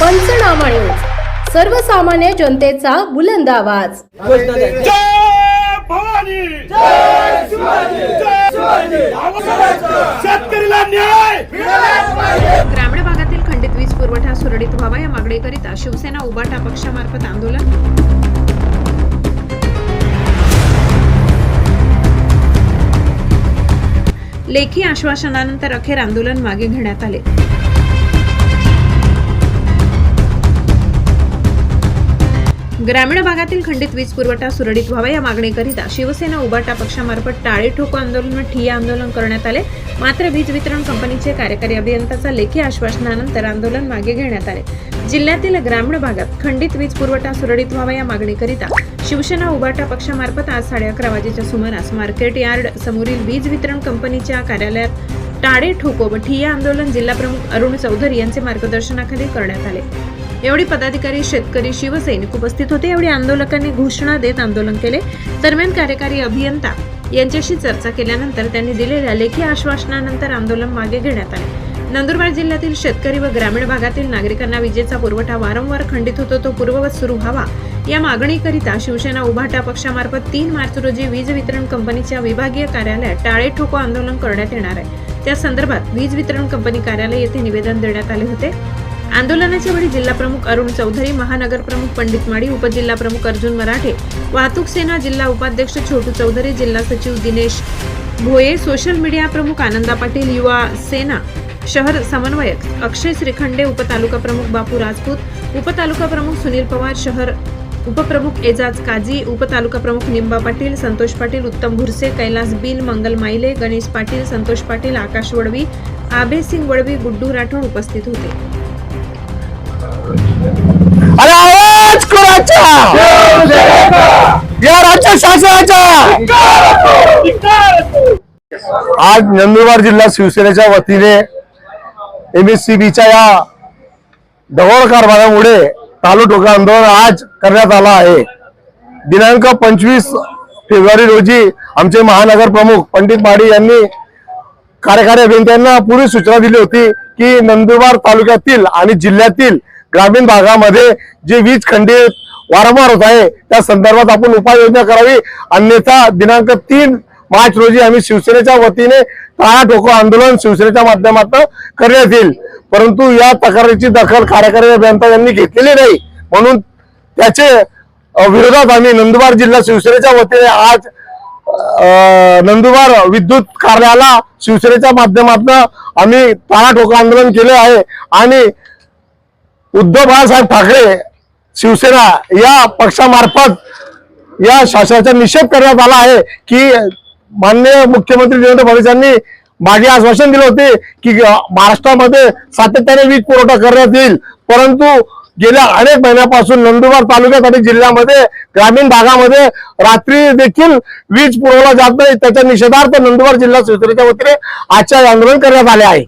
पंचनामा न्यूज. सर्वसामान्य जनतेचा बुलंद आवाज. जय भवानी! जय शिवाजी! जय शिवाजी शेतकरीला न्याय! ग्रामीण भागातील खंडित वीज पुरवठा सुरळीत व्हावा या मागणीकरिता शिवसेना उबाटा पक्षामार्फत आंदोलन. लेखी आश्वासनानंतर अखेर आंदोलन मागे घेण्यात आले. ग्रामीण भागातील खंडित वीज पुरवठा सुरळीत व्हावा या मागणीकरिता शिवसेना उबाटा पक्षामार्फत टाळे ठोको आंदोलन व ठिय्या आंदोलन करण्यात आले. मात्र वीज वितरण कंपनीचे कार्यकारी अभियंताचा लेखी आश्वासनानंतर आंदोलन मागे घेण्यात आले. जिल्ह्यातील ग्रामीण भागात खंडित वीज पुरवठा सुरळीत व्हावा या मागणीकरिता शिवसेना उबाटा पक्षामार्फत आज साडे अकरा वाजेच्या सुमारास मार्केट यार्ड समोरील वीज वितरण कंपनीच्या कार्यालयात टाळे ठोको व ठिय्या आंदोलन जिल्हाप्रमुख अरुण चौधरी यांचे मार्गदर्शनाखाली करण्यात आले. यावेळी पदाधिकारी शेतकरी शिवसैनिक उपस्थित होते. यावेळी आंदोलकांनी घोषणा देत आंदोलन केले. दरम्यान कार्यकारी अभियंता यांच्याशी चर्चा केल्यानंतर त्यांनी दिलेल्या लेखी आश्वासनानंतर आंदोलन मागे घेण्यात आले. नंदुरबार जिल्ह्यातील शेतकरी व ग्रामीण भागातील नागरिकांना विजेचा पुरवठा वारंवार खंडित होतो. तो पूर्ववत सुरू व्हावा. या मागणीकरिता शिवसेना उभाटा पक्षामार्फत तीन मार्च रोजी वीज वितरण कंपनीच्या विभागीय कार्यालयात टाळे ठोको आंदोलन करण्यात येणार आहे. त्या संदर्भात वीज वितरण कंपनी कार्यालय येथे निवेदन देण्यात आले होते. आंदोलनाच्या वेळी जिल्हा प्रमुख अरुण चौधरी महानगर प्रमुख पंडित माळी उपजिल्हा प्रमुख अर्जुन मराठे वाहतूक सेना जिल्हा उपाध्यक्ष छोटू चौधरी जिल्हा सचिव दिनेश भोये सोशल मीडिया प्रमुख आनंदा पाटील युवा सेना शहर समन्वयक अक्षय श्रीखंडे उपतालुका प्रमुख बापू राजपूत उपतालुका प्रमुख सुनील पवार शहर उपप्रमुख एजाज काजी उपतालुका प्रमुख निंबा पाटील संतोष पाटील उत्तम भुरसे कैलास बिल मंगल माईले गणेश पाटील संतोष पाटील आकाश वडवी आबे सिंग वडवी गुड्डू राठोड उपस्थित होते. अरे आवाज कोणाचा? या राज्य शासनाचा. आज नंदुरबार जिल्हा शिवसेनेच्या वतीने एम एस सी बीच्या या ढवळ कारभारामुळे चालू ठोका आंदोलन आज करण्यात आला आहे. दिनांक पंचवीस फेब्रुवारी रोजी आमचे महानगर प्रमुख पंडित माडी यांनी कार्यकारी अभियंत्यांना पूर्वी सूचना दिली होती की नंदुरबार तालुक्यातील आणि जिल्ह्यातील ग्रामीण भागामध्ये जे वीज खंडित वारंवार होत आहे त्या संदर्भात आपण उपाययोजना करावी. अन्यथा दिनांक तीन मार्च रोजी आम्ही शिवसेनेच्या वतीने टाळा ठोको आंदोलन शिवसेनेच्या माध्यमातून करण्यात येईल. परंतु या तक्रारीची दखल कार्यकारी अभियंता यांनी घेतलेली नाही. म्हणून त्याचे विरोधात आम्ही नंदुरबार जिल्हा शिवसेनेच्या वतीने आज नंदुरबार विद्युत कार्याला शिवसेनेच्या माध्यमातून आम्ही टाळा ठोको आंदोलन केले आहे. आणि उद्धव बाळासाहेब ठाकरे शिवसेना या पक्षामार्फत या शासनाचा निषेध करण्यात आला आहे की माननीय मुख्यमंत्री देवेंद्र फडणवीस यांनी मागे आश्वासन दिले होते की महाराष्ट्रामध्ये सातत्याने वीज पुरवठा करण्यात येईल. परंतु गेल्या अनेक महिन्यापासून नंदुरबार तालुक्यात आणि जिल्ह्यामध्ये ग्रामीण भागामध्ये रात्री देखील वीज पुरवला जात नाही. त्याच्या निषेधार्थ नंदुरबार जिल्हा शिवसेनेच्या वतीने आजच्या आंदोलन करण्यात आले आहे.